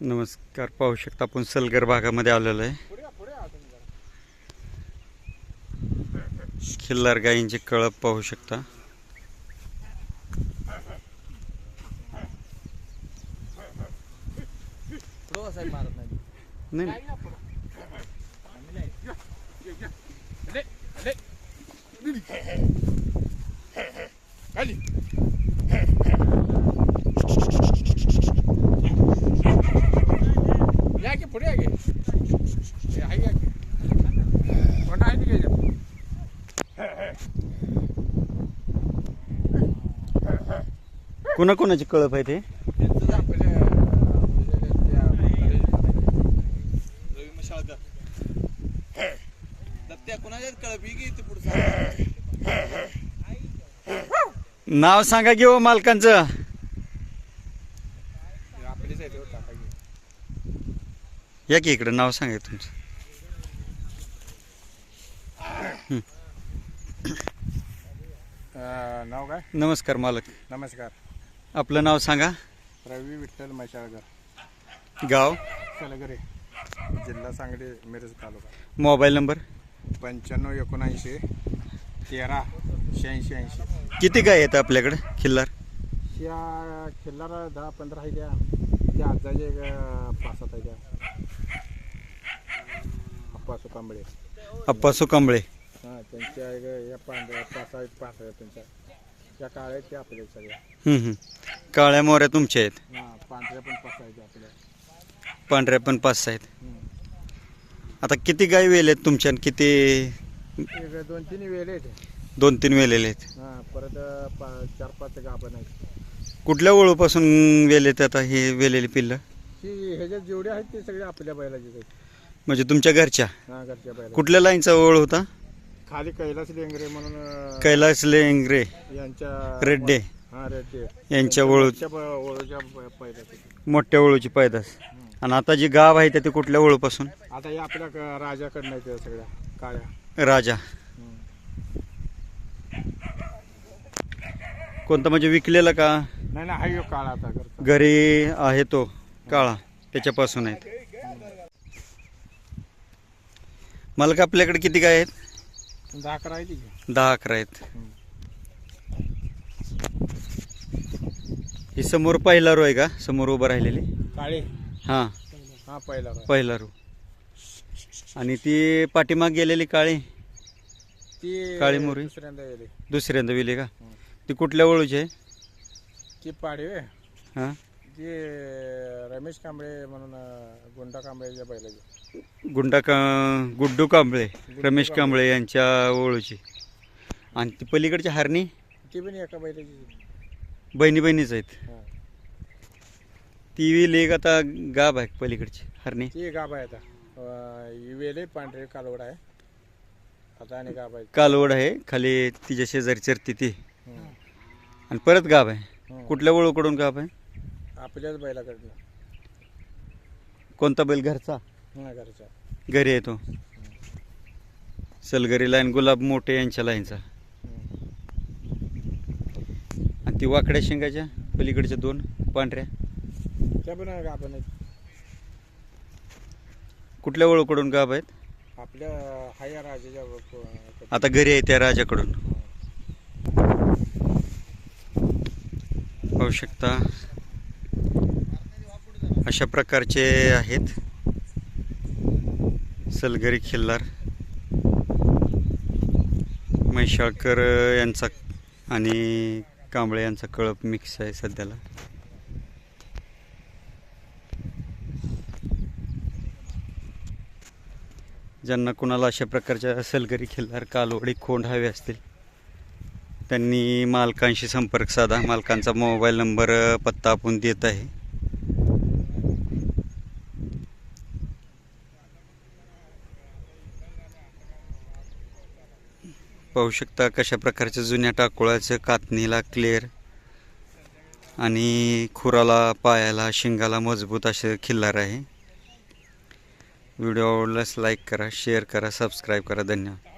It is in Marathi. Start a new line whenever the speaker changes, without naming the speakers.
नमस्कार पाहू शकता आपण सलगर भागामध्ये आलेलो आहे. खिल्लार गायींचे कळप पाहू शकता.
नाही
नाही नाही.
या की पुढे या की हे आहे या की कोणता आहे की घ्यायचं?
कुणा कुणाचे कळप आहे ते
त्यांचं आपल्या म्हणजे त्या
रवी मशाळकर दत्त्या कुणाच्याच कळपी की ते पुढचं
नाव सांगा की हो मालकांचं.
आहे
या की इकडं नाव सांगा तुमचं.
नाव काय?
नमस्कार मालक.
नमस्कार.
आपलं नाव सांगा.
रवी विठ्ठल मशाळकर
गाव?
सलगरे जिल्हा सांगली मिरज तालुका.
Mobile number?
पंच्याण्णव एकोणऐंशी तेरा शहाऐंशी ऐंशी.
किती गाय आहेत आपल्याकडे? खिल्लार?
या खिल्लार दहा पंधरा आहे त्या. त्या आजाचे पाच सात आहे त्या. अप्पा सुकांबळे.
अप्पा सुकांबळे.
हां त्यांच्या पाच पाच आहेत त्यांच्या. त्या काळ्या आहेत त्या आपल्या सगळ्या.
हम्म, हम्म. काळ्या मोऱ्या तुमच्या आहेत?
हां पांढऱ्या पण पाच आहेत आपल्या.
पांढऱ्या पण पाच सहा आहेत.
हम्म.
आता किती गाय वेल आहेत तुमच्या आणि किती
एक दोन तीन वेळ आहेत.
दोन तीन वेलेले आहेत?
हां परत अं, पा चार पाच गाभण आहेत
कुठल्या वळूपासून वेल आहेत आता हे वेलेली पिल्लं?
ह्याच्यात जेवढे आहेत ते सगळे आपल्या बैलाचेच आहेत.
म्हणजे तुमच्या घरच्या?
हां घरच्या बैला
कुठल्या लाईनचा ओळ होता?
खाली कैलास लेंगरे म्हणून
कैलास लेंगरे
यांच्या
रेड्डे.
हां रेड्डी.
यांच्या ओळू
च्या प- ओळूच्या प- पहिल्याच
मोठ्या वळूची पैदास. आणि आता जी गाव आहे ते कुठल्या वळूपासून
आता या आपल्या क- राजाकडनं सगळ्या काळ्या.
राजा. कोणता म्हणजे विकलेला का?
नाही नाही हा यो काळा आता घरचा.
घरी आहे तो काळा त्याच्यापासून आहेत. मालक आपल्याकडे किती गाय आहेत?
दहा अकरा आहे ती. की.
दहा अकरा आहेत. ही समोर पहिला रो आहे का? समोर उभं राहिलेली?
काळे.
हां.
हा पहिला.
पहिला रो आणि ती पाठीमाग गेलेली काळी?
ती
काळी मोहरी?
दुसऱ्यांदा गेली.
दुसऱ्यांदा विली का? ती कुठल्या वळूची आहे?
ती पाडवे
हां.
ती रमेश कांबळे म्हणून गुंडा कांबळेच्या बैलाची.
गुंडा का गुड्डू कांबळे रमेश कांबळे. यांच्या ओळूची. आणि ती पलीकडची हारणी?
ती पण एका बैलाची
बहिणी बहिणीच आहेत.
हा.
ती विल एक आता गाब आहे पलीकडची हरणी.
ती गाभ आहे आता. अं, ही वेल आहे पांढरे कालवड आहे. आता आणि गाभ आहे.
कालवड आहे खाली तिच्या शेजारी चरती ती.
हम्म.
आणि परत गाब आहे.
हम्म.
कुठल्या वळूकडून गाब आहे?
आपल्याच बैलाकडनं.
कोणता बैल घरचा?
हा घरच्या
घरी येतो सलगरी लाईन गुलाब मोठे यांच्या लाईनचा.
हम्म.
आणि ती वाकड्या शेंगाच्या पलीकडच्या दोन पांढऱ्या.
त्या पण गाभण आहेत.
कुठल्या वळूकडून गाब आहेत?
आपल्या हा या राजाच्या प-
आता घरी आहे त्या राजाकडून. पाहू शकता. अशा प्रकारचे आहेत. सलगरी खिल्लार. म्हैशाळकर यांचा आणि कांबळे यांचा कळप मिक्स आहे सध्याला. ज्यांना कुणाला अशा प्रकारच्या सलगरी खिल्लार कालवडी खोंड हवे असतील त्यांनी मालकांशी संपर्क साधा. मालकांचा मोबाईल नंबर पत्ता आपण देत आहे. पाहू शकता कशा प्रकारच्या जुन्या टाकोळाचं कातणीला क्लिअर आणि खुराला पायाला शिंगाला मजबूत असे खिल्लार आहे. व्हिडिओ आवडल्यास लाईक करा शेअर करा सबस्क्राईब करा. धन्यवाद.